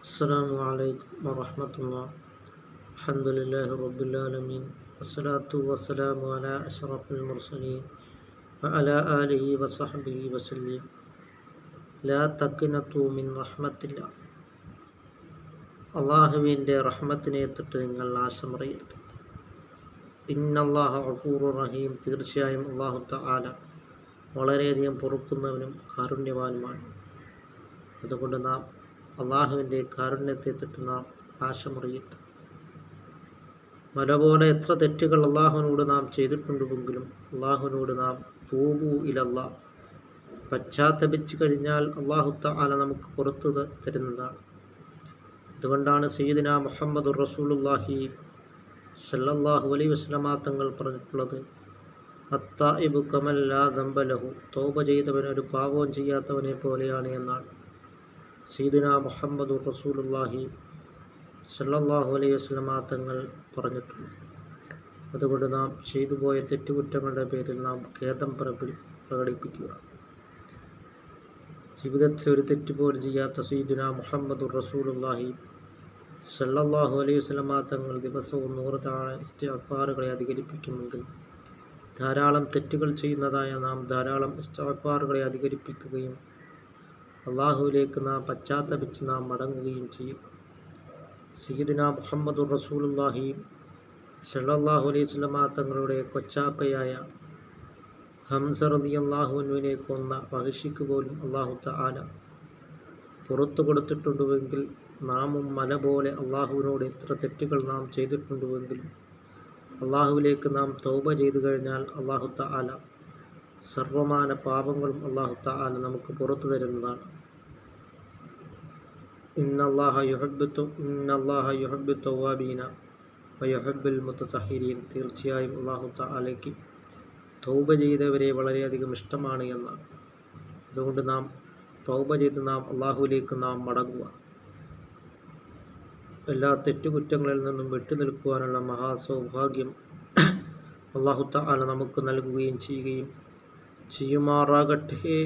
السلام عليكم ورحمة الله الحمد لله رب العالمين والصلاة والسلام على أشرف المرسلين وعلى آله وصحبه وسلم لا تقنطوا من رحمة الله അള്ളാഹുവിൻ്റെ റഹ്മത്തിനെ തൊട്ട് നിങ്ങൾ നാശമറിയരുത് ഇന്നല്ലാഹ അഫൂർ റഹീം തീർച്ചയായും അള്ളാഹു തആല വളരെയധികം പൊറുക്കുന്നവനും കാരുണ്യവാനുമാണ് അതുകൊണ്ട് നാം അള്ളാഹുവിന്റെ കാരുണ്യത്തെ തെറ്റുന്ന നാം നാശമറിയരുത് മല പോലെ എത്ര തെറ്റുകൾ അള്ളാഹുവിനോട് നാം ചെയ്തിട്ടുണ്ടെങ്കിലും അള്ളാഹുവിനോട് നാം തൂബു ഇലല്ല. പശ്ചാത്തപിച്ച് കഴിഞ്ഞാൽ അള്ളാഹു തആല നമുക്ക് പുറത്തു തരുന്നതാണ്. അതുകൊണ്ടാണ് സയ്യിദിന മുഹമ്മദ് റസൂലുല്ലാഹി സല്ലല്ലാഹു അലൈഹി വസല്ലമ തങ്ങൾ പറഞ്ഞിട്ടുള്ളത് അത്തായിബു കമല്ലാ ദമ്പലഹു തോപ ചെയ്തവൻ ഒരു പാപവും ചെയ്യാത്തവനെ പോലെയാണ് എന്നാണ്. സയ്യിദിന മുഹമ്മദ് റസൂലുല്ലാഹി സല്ലാഹു അലൈഹി വസല്ലമ തങ്ങൾ പറഞ്ഞിട്ടുണ്ട്. അതുകൊണ്ട് നാം ചെയ്തു പോയ തെറ്റുകുറ്റങ്ങളുടെ പേരിൽ നാം ഖേദം പ്രകടിപ്പിക്കുക. ജീവിതത്തിൽ ഒരു തെറ്റ് പോലും ചെയ്യാത്ത സീദിന മുഹമ്മദ് റസൂലുല്ലാഹി സല്ലാഹു അലൈഹി വസല്ലമ തങ്ങൾ ദിവസവും നൂറ് താഴെ ഇസ്റ്റാഫാറുകളെ അധികരിപ്പിക്കുമെങ്കിൽ ധാരാളം തെറ്റുകൾ ചെയ്യുന്നതായ നാം ധാരാളം ഇസ്റ്റാഫാറുകളെ അധികരിപ്പിക്കുകയും അള്ളാഹുവിലേക്ക് നാം പശ്ചാത്തപിച്ച് നാം മടങ്ങുകയും ചെയ്യും. സീദിന മുഹമ്മദ് റസൂലുല്ലാഹി സല്ലല്ലാഹു അലൈഹി സ്വലമാ തങ്ങളുടെ കൊച്ചാപ്പയായ ഹംസർ അലി അള്ളാഹുവിനെ കൊന്ന വഹിഷിക്ക് പോലും അള്ളാഹു തആല പുറത്തു കൊടുത്തിട്ടുണ്ടുവെങ്കിൽ നാമും മല പോലെ അള്ളാഹുവിനോട് എത്ര തെറ്റുകൾ നാം ചെയ്തിട്ടുണ്ടുവെങ്കിലും അള്ളാഹുവിലേക്ക് നാം തൗബ ചെയ്തു കഴിഞ്ഞാൽ അള്ളാഹു തആല സർവമാന പാപങ്ങളും അള്ളാഹു താല നമുക്ക് പുറത്തു തരുന്നതാണ്. ഇന്നല്ലാഹ യുഹബ്ബു ഇന്നല്ലാഹ യുഹബ്ബു തൗവാബീന മുത്തതഹിരീൻ. തീർച്ചയായും അള്ളാഹു താലയ്ക്ക് തൗബ ചെയ്തവരെ വളരെയധികം ഇഷ്ടമാണ് എന്നാണ്. അതുകൊണ്ട് നാം തൗബ ചെയ്ത് നാം അള്ളാഹുവിലേക്ക് നാം മടങ്ങുക. എല്ലാ തെറ്റുകുറ്റങ്ങളിൽ നിന്നും വിട്ടു നിൽക്കുവാനുള്ള മഹാസൗഭാഗ്യം അള്ളാഹു താല നമുക്ക് നൽകുകയും ചെയ്യുകയും ചെയ്യുമാറാകട്ടെ